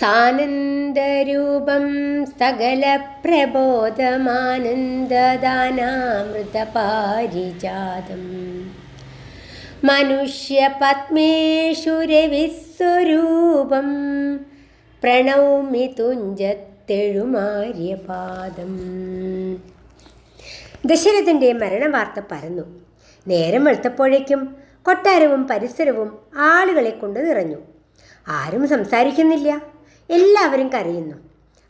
സാനന്ദരൂപം സകലപ്രബോധമാനന്ദദാനാമൃതപാരിജാതം മനുഷ്യപത്മേഷു രവിസ്വരൂപം പ്രണൗമി തുഞ്ചത്തെഴുമാര്യപാദം. ദശരഥന്റെ മരണവാർത്ത പരന്നു. നേരം വെളുത്തപ്പോഴേക്കും കൊട്ടാരവും പരിസരവും ആളുകളെ കൊണ്ട് നിറഞ്ഞു. ആരും സംസാരിക്കുന്നില്ല. എല്ലാവരും കരയുന്നു.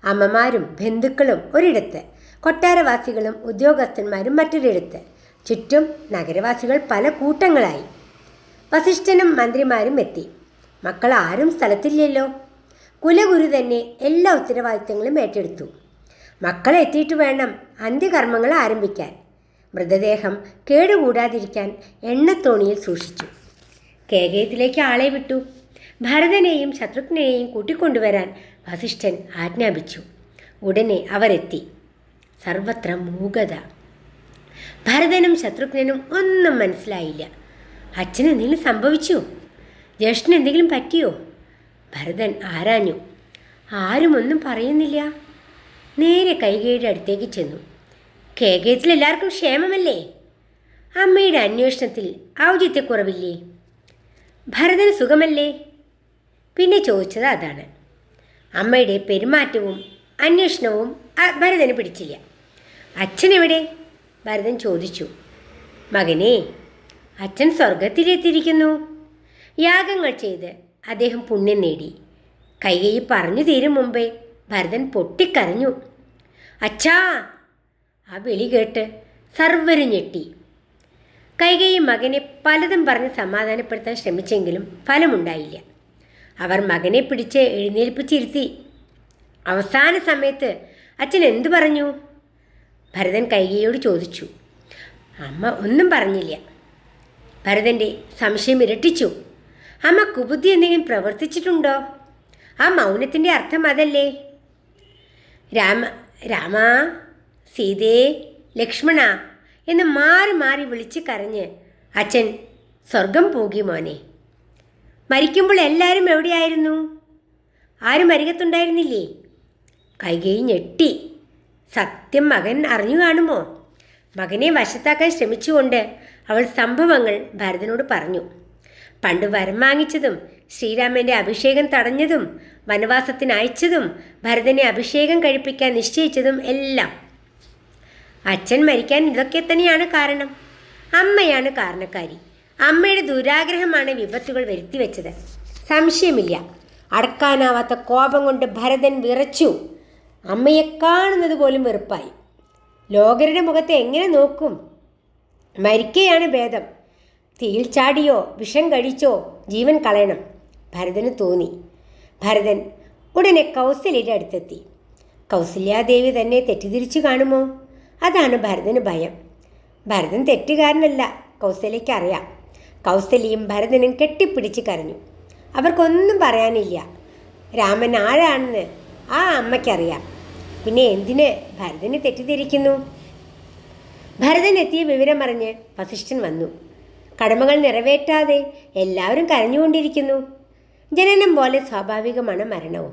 അമ്മമാരും ബന്ധുക്കളും ഒരിടത്ത്. കൊട്ടാരവാസികളും ഉദ്യോഗസ്ഥന്മാരും മറ്റൊരിടത്ത്. ചുറ്റും നഗരവാസികൾ പല കൂട്ടങ്ങളായി. വസിഷ്ഠനും മന്ത്രിമാരും എത്തി. മക്കൾ ആരും സ്ഥലത്തില്ലല്ലോ. കുലഗുരു തന്നെ എല്ലാ ഉത്തരവാദിത്തങ്ങളും ഏറ്റെടുത്തു. മക്കൾ എത്തിയിട്ട് വേണം അന്ത്യകർമ്മങ്ങൾ ആരംഭിക്കാൻ. മൃതദേഹം കേടുകൂടാതിരിക്കാൻ എണ്ണത്തോണിയിൽ സൂക്ഷിച്ചു. കേകയത്തിലേക്ക് ആളെ വിട്ടു. ഭരതനെയും ശത്രുഘ്നെയും കൂട്ടിക്കൊണ്ടുവരാൻ വസിഷ്ഠൻ ആജ്ഞാപിച്ചു. ഉടനെ അവരെത്തി. സർവത്ര മൂകത. ഭരതനും ശത്രുഘ്നനും ഒന്നും മനസ്സിലായില്ല. അച്ഛന് എന്തെങ്കിലും സംഭവിച്ചു? ജ്യേഷ്ഠന് എന്തെങ്കിലും പറ്റിയോ? ഭരതൻ ആരാഞ്ഞു? ആരും ഒന്നും പറയുന്നില്ല. നേരെ കൈകയുടെ അടുത്തേക്ക് ചെന്നു. കേകേജിൽ എല്ലാവർക്കും ക്ഷേമമല്ലേ? അമ്മയുടെ അന്വേഷണത്തിൽ ഔചിത്യക്കുറവില്ലേ? ഭരതന് സുഖമല്ലേ? പിന്നെ ചോദിച്ചത് അതാണ്. അമ്മയുടെ പെരുമാറ്റവും അന്വേഷണവും ഭരതന് പിടിച്ചില്ല. അച്ഛനെവിടെ? ഭരതൻ ചോദിച്ചു. മകനെ അച്ഛൻ സ്വർഗത്തിലെത്തിയിരിക്കുന്നു യാഗങ്ങൾ ചെയ്ത് അദ്ദേഹം പുണ്യം നേടി. കൈകൈ പറഞ്ഞു തീരും മുമ്പേ ഭരതൻ പൊട്ടിക്കരഞ്ഞു. അച്ഛാ ആ വിളി കേട്ട് സർവരും ഞെട്ടി. കൈകൈ മകനെ പലതും പറഞ്ഞ് സമാധാനപ്പെടുത്താൻ ശ്രമിച്ചെങ്കിലും ഫലമുണ്ടായില്ല. അവർ മകനെ പിടിച്ച് എഴുന്നേൽപ്പിച്ചിരുത്തി. അവസാന സമയത്ത് അച്ഛൻ എന്തു പറഞ്ഞു? ഭരതൻ കൈകയോട് ചോദിച്ചു. അമ്മ ഒന്നും പറഞ്ഞില്ല. ഭരതന്റെ സംശയം ഇരട്ടിച്ചു. അമ്മ കുബുദ്ധി എന്തെങ്കിലും പ്രവർത്തിച്ചിട്ടുണ്ടോ? ആ മൗനത്തിന്റെ അർത്ഥം അതല്ലേ? രാമ രാമ സീതേ ലക്ഷ്മണ എന്ന് മാറി മാറി വിളിച്ച് കരഞ്ഞ് അച്ഛൻ സ്വർഗം പോകി മോനെ. മരിക്കുമ്പോൾ എല്ലാവരും എവിടെയായിരുന്നു? ആരും അരികത്തുണ്ടായിരുന്നില്ലേ? കൈകൈ ഞെട്ടി. സത്യം മകൻ അറിഞ്ഞു കാണുമോ? മകനെ വശത്താക്കാൻ ശ്രമിച്ചുകൊണ്ട് അവൾ സംഭവങ്ങൾ ഭരതനോട് പറഞ്ഞു. പണ്ട് വരം വാങ്ങിച്ചതും ശ്രീരാമന്റെ അഭിഷേകം തടഞ്ഞതും വനവാസത്തിന് അയച്ചതും ഭരതനെ അഭിഷേകം കഴിപ്പിക്കാൻ നിശ്ചയിച്ചതും എല്ലാം. അച്ഛൻ മരിക്കാൻ ഇതൊക്കെ തന്നെയാണ് കാരണം. അമ്മയാണ് കാരണക്കാരി. അമ്മയുടെ ദുരാഗ്രഹമാണ് വിപത്തുകൾ വരുത്തിവെച്ചത്. സംശയമില്ല. അടക്കാനാവാത്ത കോപം കൊണ്ട് ഭരതൻ വിറച്ചു. അമ്മയെ കാണുന്നത് പോലും വെറുപ്പായി. ലോകരുടെ മുഖത്തെ എങ്ങനെ നോക്കും? മരിക്കയാണ് ഭേദം. തീയിൽ ചാടിയോ വിഷം കഴിച്ചോ ജീവൻ കളയണം. ഭരതന് തോന്നി. ഭരതൻ ഉടനെ കൗസല്യയുടെ അടുത്തെത്തി. കൗസല്യാദേവി തന്നെ തെറ്റിദ്ധരിച്ചു കാണുമോ? അതാണ് ഭരതന് ഭയം. ഭരതൻ തെറ്റുകാരനല്ല കൗസല്യയ്ക്ക് അറിയാം. കൗസല്യയും ഭരതനും കെട്ടിപ്പിടിച്ച് കരഞ്ഞു. അവർക്കൊന്നും പറയാനില്ല. രാമൻ ആരാണെന്ന് ആ അമ്മയ്ക്കറിയാം. പിന്നെ എന്തിന് ഭരതനെ തെറ്റിദ്ധരിക്കുന്നു? ഭരതൻ എത്തിയ വിവരമറിഞ്ഞ് വസിഷ്ഠൻ വന്നു. കടമകൾ നിറവേറ്റാതെ എല്ലാവരും കരഞ്ഞുകൊണ്ടിരിക്കുന്നു. ജനനം പോലെ സ്വാഭാവികമാണ് മരണവും.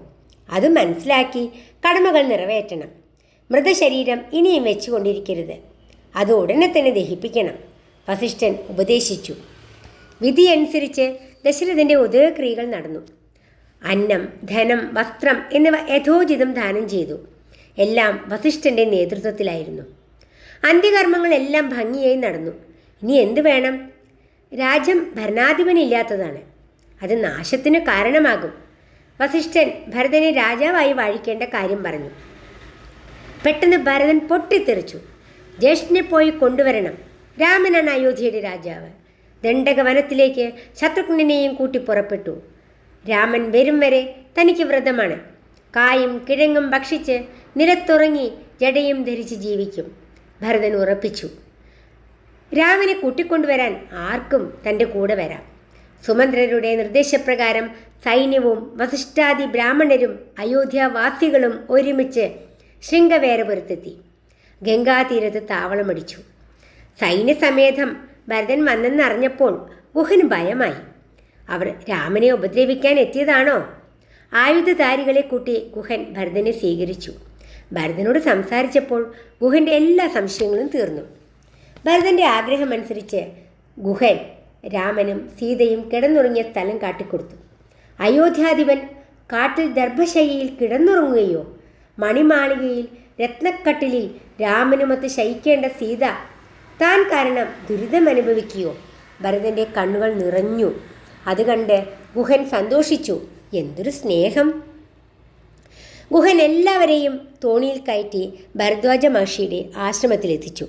അത് മനസ്സിലാക്കി കടമകൾ നിറവേറ്റണം. മൃതശരീരം ഇനിയും വെച്ചുകൊണ്ടിരിക്കരുത്. അത് ഉടനെ തന്നെ ദഹിപ്പിക്കണം. വസിഷ്ഠൻ ഉപദേശിച്ചു. വിധിയനുസരിച്ച് ദശരഥന്റെ ഉദയക്രിയകൾ നടന്നു. അന്നം ധനം വസ്ത്രം എന്നിവ യഥോചിതം ദാനം ചെയ്തു. എല്ലാം വസിഷ്ഠന്റെ നേതൃത്വത്തിലായിരുന്നു. അന്ത്യകർമ്മങ്ങളെല്ലാം ഭംഗിയായി നടന്നു. ഇനി എന്ത് വേണം? രാജ്യം ഭരണാധിപനില്ലാത്തതാണ്. അത് നാശത്തിന് കാരണമാകും. വസിഷ്ഠൻ ഭരതനെ രാജാവായി വാഴിക്കേണ്ട കാര്യം പറഞ്ഞു. പെട്ടെന്ന് ഭരതൻ പൊട്ടിത്തെറിച്ചു. ജ്യേഷ്ഠനെ പോയി കൊണ്ടുവരണം. രാമനാണ് അയോധ്യയുടെ രാജാവ്. ദണ്ഡക വനത്തിലേക്ക് ശത്രുഘ്നെയും കൂട്ടി പുറപ്പെട്ടു. രാമൻ വരും വരെ തനിക്ക് വ്രതമാണ്. കായും കിഴങ്ങും ഭക്ഷിച്ച് നിലത്തുറങ്ങി ജടയും ധരിച്ച് ജീവിക്കും. ഭരതൻ ഉറപ്പിച്ചു. രാമനെ കൂട്ടിക്കൊണ്ടുവരാൻ ആർക്കും തന്റെ കൂടെ വരാം. സുമന്ത്രരുടെ നിർദ്ദേശപ്രകാരം സൈന്യവും വസിഷ്ഠാദി ബ്രാഹ്മണരും അയോധ്യാവാസികളും ഒരുമിച്ച് ശൃംഗവേരപുരത്തെത്തി. ഗംഗാതീരത്ത് താവളമടിച്ചു. സൈന്യസമേതം ഭരതൻ വന്നെന്നറിഞ്ഞപ്പോൾ ഗുഹന് ഭയമായി. അവർ രാമനെ ഉപദ്രവിക്കാൻ എത്തിയതാണോ? ആയുധധാരികളെ കൂട്ടി ഗുഹൻ ഭരതനെ സ്വീകരിച്ചു. ഭരതനോട് സംസാരിച്ചപ്പോൾ ഗുഹന്റെ എല്ലാ സംശയങ്ങളും തീർന്നു. ഭരതന്റെ ആഗ്രഹമനുസരിച്ച് ഗുഹൻ രാമനും സീതയും കിടന്നുറങ്ങിയ സ്ഥലം കാട്ടിക്കൊടുത്തു. അയോധ്യാധിപൻ കാട്ടിൽ ദർഭശയ്യയിൽ കിടന്നുറങ്ങുകയോ മണിമാളികയിൽ രത്നക്കട്ടിലിൽ രാമനുമൊത്ത് ശയിക്കേണ്ട സീത താൻ കാരണം ദുരിതമനുഭവിക്കുകയോ. ഭരതന്റെ കണ്ണുകൾ നിറഞ്ഞു. അത് കണ്ട് ഗുഹൻ സന്തോഷിച്ചു. എന്തൊരു സ്നേഹം. ഗുഹൻ എല്ലാവരെയും തോണിയിൽ കയറ്റി ഭരദ്വാജ മഹർഷിയുടെ ആശ്രമത്തിലെത്തിച്ചു.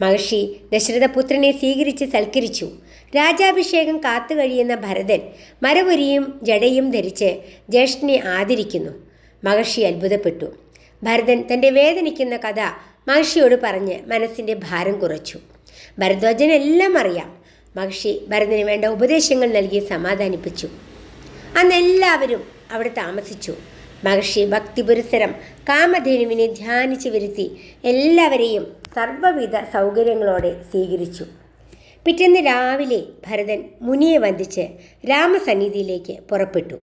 മഹർഷി ദശരഥപുത്രനെ സ്വീകരിച്ച് സൽക്കരിച്ചു. രാജാഭിഷേകം കാത്തു കഴിയുന്ന ഭരതൻ മരപുരിയും ജടയും ധരിച്ച് ജ്യേഷ്ഠനെ ആദരിക്കുന്നു. മഹർഷി അത്ഭുതപ്പെട്ടു. ഭരതൻ തന്റെ വേദനിക്കുന്ന കഥ മഹർഷിയോട് പറഞ്ഞ് മനസ്സിന്റെ ഭാരം കുറച്ചു. ഭരദ്വാജനെല്ലാം അറിയാം. മഹർഷി ഭരതന് വേണ്ട ഉപദേശങ്ങൾ നൽകി സമാധാനിപ്പിച്ചു. അന്ന് എല്ലാവരും അവിടെ താമസിച്ചു. മഹർഷി ഭക്തിപുരസരം കാമധേനുവിനെ ധ്യാനിച്ചു വരുത്തി എല്ലാവരെയും സർവവിധ സൗകര്യങ്ങളോടെ സ്വീകരിച്ചു. പിറ്റേന്ന് രാവിലെ ഭരതൻ മുനിയെ വന്ദിച്ച് രാമസന്നിധിയിലേക്ക് പുറപ്പെട്ടു.